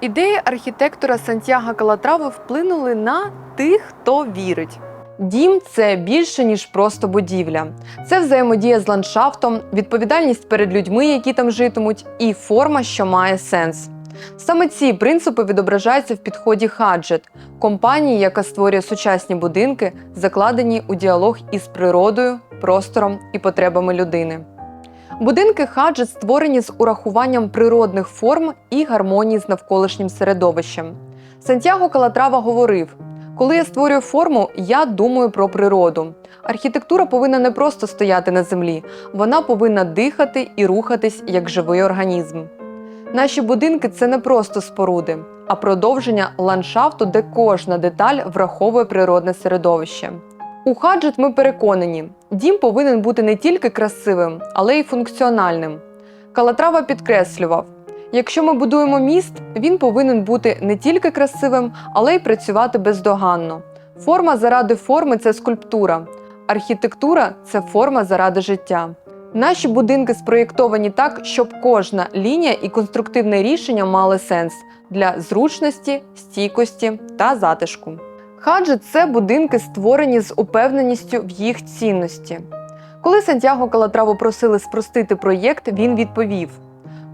Ідеї архітектора Сантьяго Калатрави вплинули на тих, хто вірить. Дім це більше ніж просто будівля. Це взаємодія з ландшафтом, відповідальність перед людьми, які там житимуть, і форма, що має сенс. Саме ці принципи відображаються в підході Хаджет компанії, яка створює сучасні будинки, закладені у діалог із природою, простором і потребами людини. Будинки Хаджет створені з урахуванням природних форм і гармонії з навколишнім середовищем. Сантьяго Калатрава говорив: коли я створюю форму, я думаю про природу. Архітектура повинна не просто стояти на землі, вона повинна дихати і рухатись як живий організм. Наші будинки це не просто споруди, а продовження ландшафту, де кожна деталь враховує природне середовище. У Хаджет ми переконані, дім повинен бути не тільки красивим, але й функціональним. Калатрава підкреслював: якщо ми будуємо міст, він повинен бути не тільки красивим, але й працювати бездоганно. Форма заради форми це скульптура, архітектура це форма заради життя. Наші будинки спроєктовані так, щоб кожна лінія і конструктивне рішення мали сенс для зручності, стійкості та затишку. Хаджи це будинки, створені з упевненістю в їх цінності. Коли Сантьяго Калатраву просили спростити проєкт, він відповів: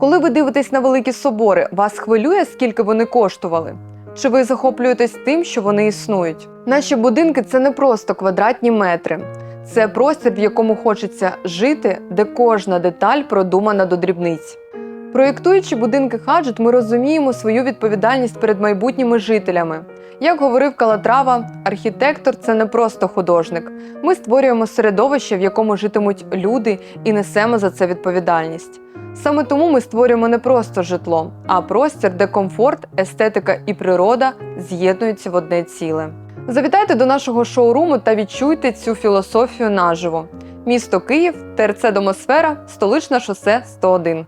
Коли ви дивитесь на великі собори, вас хвилює, скільки вони коштували? Чи ви захоплюєтесь тим, що вони існують? Наші будинки це не просто квадратні метри. Це простір, в якому хочеться жити, де кожна деталь продумана до дрібниць. Проєктуючи будинки Хаджет, ми розуміємо свою відповідальність перед майбутніми жителями. Як говорив Калатрава, архітектор це не просто художник. Ми створюємо середовище, в якому житимуть люди, і несемо за це відповідальність. Саме тому ми створюємо не просто житло, а простір, де комфорт, естетика і природа з'єднуються в одне ціле. Завітайте до нашого шоуруму та відчуйте цю філософію наживо. Місто Київ, ТРЦ Домосфера, столичне шосе 101.